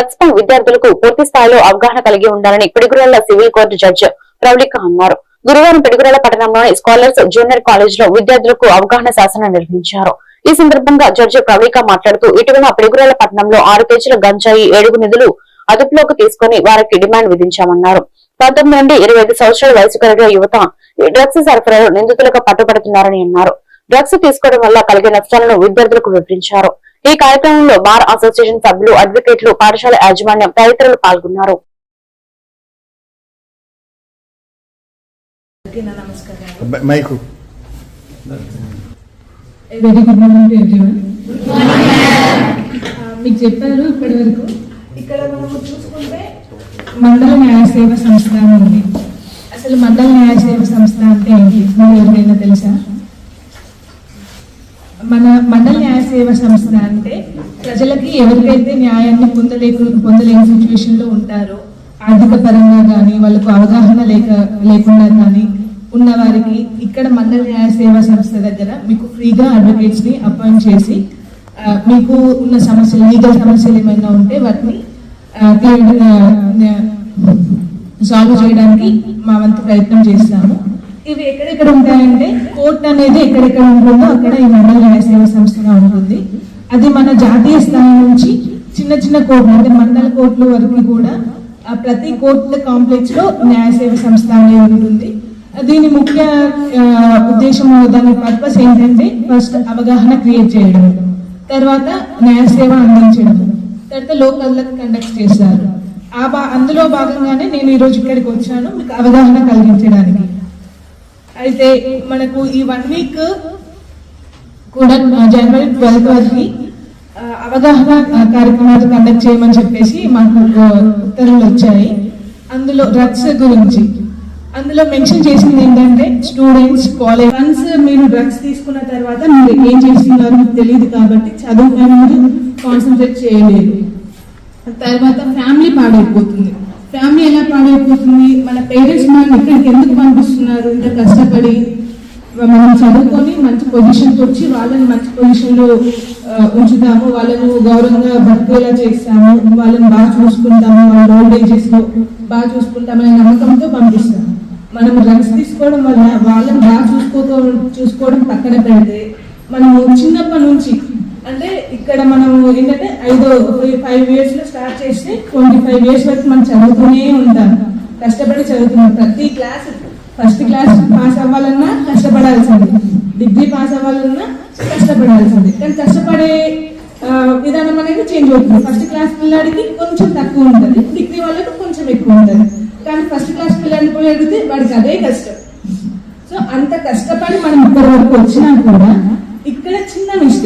Drugs పై విద్యార్థులకు పూర్తి స్థాయిలో అవగాహన కలిగి ఉండాలని Piduguralla civil court judge Pravalika అన్నారు. గురువారం పిడుగురాళ్ళ పట్టణంలోని స్కాలర్స్ జూనియర్ కాలేజ్లో విద్యార్థులకు అవగాహన శాసనం నిర్వహించారు. ఈ సందర్భంగా జడ్జి ప్రవళిక మాట్లాడుతూ ఇటీవల పిడుగురాళ్ళ పట్టణంలో ఆరు కేజీల గంజాయి ఏడుగు నిధులు అదుపులోకి తీసుకుని వారికి డిమాండ్ విధించామన్నారు. పంతొమ్మిది నుండి ఇరవై ఐదు సంవత్సరాల వయసు కలిగిన యువత ఈ డ్రగ్స్ సరఫరాలో నిందితులుగా పట్టుబడుతున్నారని అన్నారు. డ్రగ్స్ తీసుకోవడం వల్ల కలిగే నష్టాలను విద్యార్థులకు వివరించారు. ఈ కార్యక్రమంలో బార్ అసోసియేషన్ సభ్యులు అడ్వకేట్లు పాఠశాల యాజమాన్యం తదితరులు పాల్గొన్నారు. బ- మైకు చెప్పారు ఇప్పటి వరకు ఇక్కడ మనము చూసుకుంటే మండల న్యాయ సేవ సంస్థ ఉంది. అసలు మండల న్యాయ సేవ సంస్థ అంటే ఏంటి? మీకు ఎవరికైనా తెలుసా? మన మండల న్యాయ సేవ సంస్థ అంటే ప్రజలకి ఎవరికైతే న్యాయాన్ని పొందలేక పొందలేని సిచ్యువేషన్లో ఉంటారో ఆర్థిక పరంగా కానీ వాళ్ళకు అవగాహన లేక లేకుండా కానీ ఉన్న వారికి ఇక్కడ మండల న్యాయ సేవా సంస్థ దగ్గర మీకు ఫ్రీగా అడ్వకేట్స్ని అపాయింట్ చేసి మీకు ఉన్న సమస్యలు లీగల్ సమస్యలు ఏమైనా ఉంటే వాటిని సాల్వ్ చేయడానికి మా వంతు ప్రయత్నం చేస్తాము. ఇవి ఎక్కడెక్కడ ఉంటాయంటే కోర్టు అనేది ఎక్కడెక్కడ ఉంటుందో అక్కడ ఈ మండల న్యాయసేవ సంస్థగా ఉంటుంది. అది మన జాతీయ స్థాయి నుంచి చిన్న చిన్న కోర్టులు అంటే మండల కోర్టుల వరకు కూడా ఆ ప్రతి కోర్టు కాంప్లెక్స్లో న్యాయ సేవ సంస్థ అనేది ఉంటుంది. దీని ముఖ్య ఉద్దేశం దాని పర్పస్ ఏంటంటే ఫస్ట్ అవగాహన క్రియేట్ చేయడం తర్వాత న్యాయ సేవ అందించడం తర్వాత లోకల్లకు కండక్ట్ చేశారు ఆ బా అందులో భాగంగానే నేను ఈరోజు ఇక్కడికి వచ్చాను మీకు అవగాహన కలిగించడానికి. అయితే మనకు ఈ వన్ వీక్ కూడా జనవరి ట్వెల్త్ వరకు అవగాహన కార్యక్రమాలు కండక్ట్ చేయమని చెప్పేసి మాకు ఉత్తర్వులు వచ్చాయి. అందులో డ్రగ్స్ గురించి. అందులో మెన్షన్ చేసింది ఏంటంటే స్టూడెంట్స్ కాలేజ్ వన్స్ మీరు డ్రగ్స్ తీసుకున్న తర్వాత మీరు ఏం చేస్తున్నారో మీకు తెలియదు కాబట్టి చదువుపై మీరు కాన్సన్ట్రేట్ చేయలేదు. తర్వాత ఫ్యామిలీ పాడైపోతుంది. ఫ్యామిలీ ఎలా పాడైపోతుంది? మన పేరెంట్స్ మనం ఇక్కడికి ఎందుకు పంపిస్తున్నారు? ఇంత కష్టపడి మనం చదువుకొని మంచి పొజిషన్కి వచ్చి వాళ్ళని మంచి పొజిషన్లో ఉంచుతాము. వాళ్ళను గౌరవంగా బతికేలా చేస్తాము. వాళ్ళని బాగా చూసుకుంటాము. వాళ్ళ ఓల్డ్ ఏజెస్లో బాగా చూసుకుంటామనే నమ్మకంతో పంపిస్తాము. మనం డ్రగ్స్ తీసుకోవడం వల్ల వాళ్ళని బాగా చూసుకో చూసుకోవడం పక్కన పెడితే మనము చిన్నప్పటి నుంచి అంటే ఇక్కడ మనం ఏంటంటే ఐదో ఫైవ్ ఇయర్స్లో స్టార్ట్ చేస్తే ట్వంటీ ఫైవ్ ఇయర్స్ వరకు మనం చదువుతూనే ఉంటాం. కష్టపడి చదువుతున్నాం. ప్రతి క్లాస్ ఫస్ట్ క్లాస్ పాస్ అవ్వాలన్నా కష్టపడాల్సింది. డిగ్రీ పాస్ అవ్వాలన్నా కష్టపడాల్సింది. కానీ కష్టపడే విధానం అనేది చేంజ్ అవుతుంది. ఫస్ట్ క్లాస్ పిల్లాడికి కొంచెం తక్కువ ఉంటుంది. డిగ్రీ వాళ్ళకి కొంచెం ఎక్కువ ఉంటుంది. కానీ ఫస్ట్ క్లాస్ పిల్లాడిని పోయి అడిగితే వాడికి అదే కష్టం. సో అంత కష్టపడి మనం ఇక్కడి వరకు వచ్చినా కూడా ఇక్కడ చిన్న మిస్టేక్